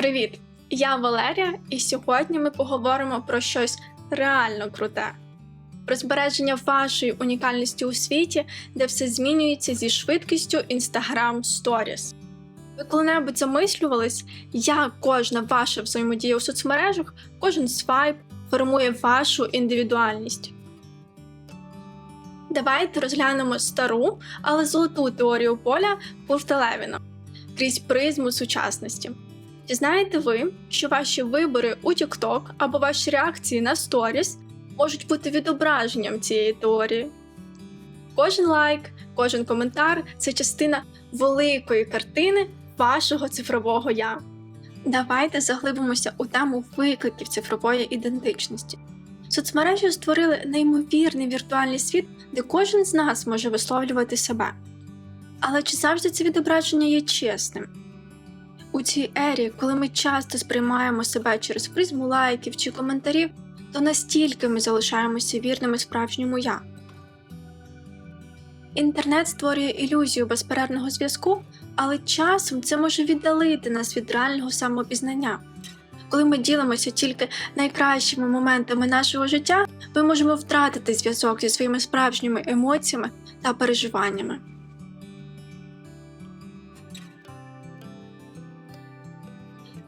Привіт! Я Валерія, і сьогодні ми поговоримо про щось реально круте. Про збереження вашої унікальності у світі, де все змінюється зі швидкістю Instagram Stories. Ви коли-небудь замислювались, як кожна ваша взаємодія у соцмережах, кожен свайп формує вашу індивідуальність. Давайте розглянемо стару, але золоту теорію поля Пурта Левіна крізь призму сучасності. Чи знаєте ви, що ваші вибори у TikTok або ваші реакції на сторіс можуть бути відображенням цієї теорії? Кожен лайк, кожен коментар це частина великої картини вашого цифрового я. Давайте заглибимося у тему викликів цифрової ідентичності. Соцмережі створили неймовірний віртуальний світ, де кожен з нас може висловлювати себе. Але чи завжди це відображення є чесним? У цій ері, коли ми часто сприймаємо себе через призму лайків чи коментарів, то настільки ми залишаємося вірними справжньому я. Інтернет створює ілюзію безперервного зв'язку, але часом це може віддалити нас від реального самопізнання. Коли ми ділимося тільки найкращими моментами нашого життя, ми можемо втратити зв'язок зі своїми справжніми емоціями та переживаннями.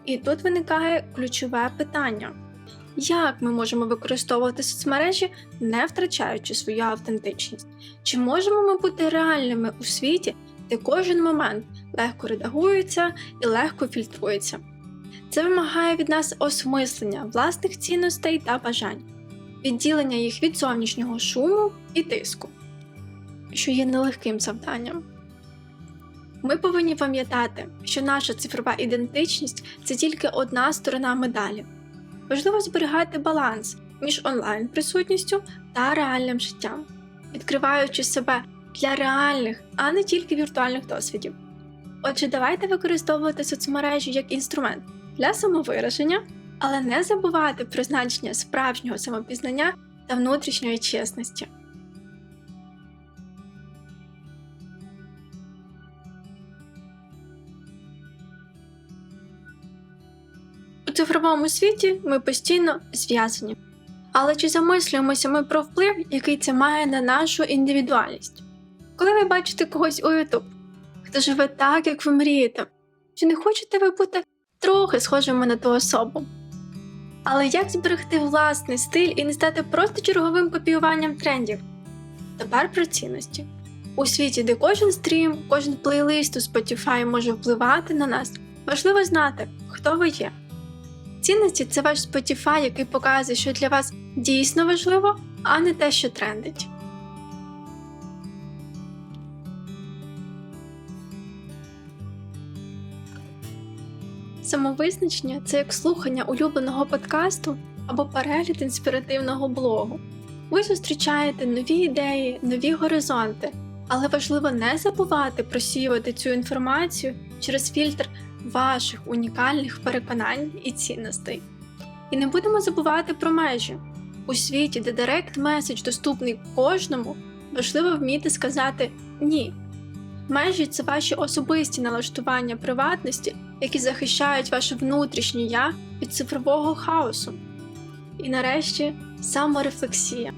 І тут виникає ключове питання: як ми можемо використовувати соцмережі, не втрачаючи свою автентичність? Чи можемо ми бути реальними у світі, де кожен момент легко редагується і легко фільтрується? Це вимагає від нас осмислення власних цінностей та бажань, відділення їх від зовнішнього шуму і тиску, що є нелегким завданням. Ми повинні пам'ятати, що наша цифрова ідентичність це тільки одна сторона медалі. Важливо зберігати баланс між онлайн присутністю та реальним життям, відкриваючи себе для реальних, а не тільки віртуальних досвідів. Отже, давайте використовувати соцмережі як інструмент для самовираження, але не забувати про значення справжнього самопізнання та внутрішньої чесності. У цифровому світі ми постійно зв'язані. Але чи замислюємося ми про вплив, який це має на нашу індивідуальність? Коли ви бачите когось у YouTube, хто живе так, як ви мрієте, чи не хочете ви бути трохи схожими на ту особу? Але як зберегти власний стиль і не стати просто черговим копіюванням трендів? Тепер про цінності. У світі, де кожен стрім, кожен плейлист у Spotify може впливати на нас, важливо знати, хто ви є. Цінності це ваш Spotify, який показує, що для вас дійсно важливо, а не те, що трендить. Самовизначення це як слухання улюбленого подкасту або перегляд інспіративного блогу. Ви зустрічаєте нові ідеї, нові горизонти, але важливо не забувати просіювати цю інформацію через фільтр ваших унікальних переконань і цінностей. І не будемо забувати про межі. У світі, де директ меседж доступний кожному, важливо вміти сказати ні. Межі це ваші особисті налаштування приватності, які захищають ваше внутрішнє я від цифрового хаосу. І нарешті саморефлексія.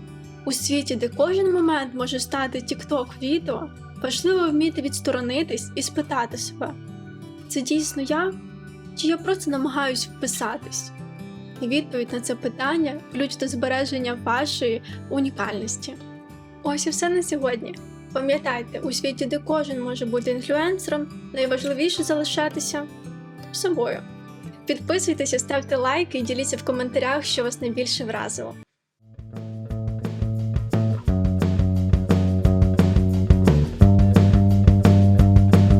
У світі, де кожен момент може стати TikTok відео, важливо вміти відсторонитись і спитати себе це дійсно я? Чи я просто намагаюсь вписатись? І відповідь на це питання ключ до збереження вашої унікальності. Ось і все на сьогодні. Пам'ятайте, у світі, де кожен може бути інфлюенсером, найважливіше залишатися собою. Підписуйтеся, ставте лайки і діліться в коментарях, що вас найбільше вразило.